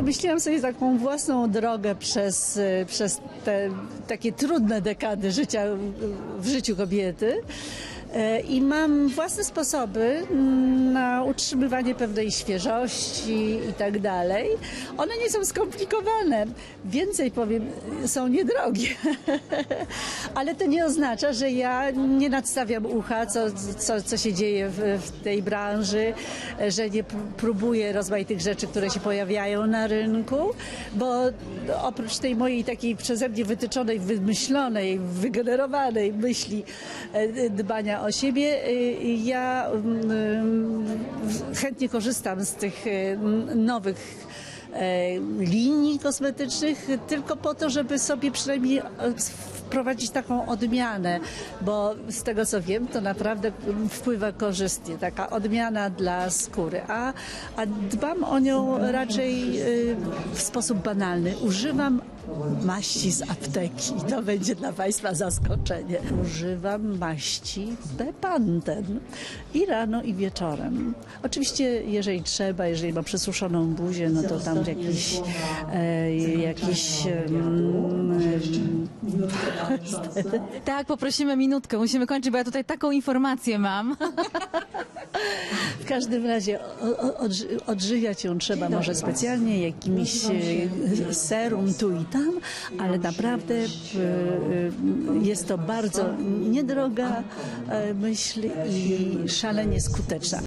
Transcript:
wymyśliłam sobie taką własną drogę przez, e, przez te takie trudne dekady życia w życiu kobiety. E, I mam własne sposoby mm, na utrzymywanie pewnej świeżości i tak dalej. One nie są skomplikowane. Więcej powiem, są niedrogie. Ale to nie oznacza, że ja nie nadstawiam ucha, co, co, co się dzieje w, w tej branży, że nie próbuję rozmaitych rzeczy, które się pojawiają na rynku, bo oprócz tej mojej takiej przeze mnie wytyczonej, wymyślonej, wygenerowanej myśli e, o siebie, e, ja mm, chętnie korzystam z tych e, nowych e, linii kosmetycznych tylko po to, żeby sobie przynajmniej e, wprowadzić taką odmianę, bo z tego co wiem, to naprawdę wpływa korzystnie, taka odmiana dla skóry, a, a dbam o nią raczej w sposób banalny. Używam maści z apteki. To będzie dla Państwa zaskoczenie. Używam maści Bepanten i rano i wieczorem. Oczywiście, jeżeli trzeba, jeżeli mam przesuszoną buzię, no to tam jakiś, e, jakiś Tak, poprosimy minutkę, musimy kończyć, bo ja tutaj taką informację mam. W każdym razie odżywiać ją trzeba może specjalnie jakimś e, serum tu i tam, ale naprawdę e, e, jest to bardzo niedroga myśl i szalenie skuteczna.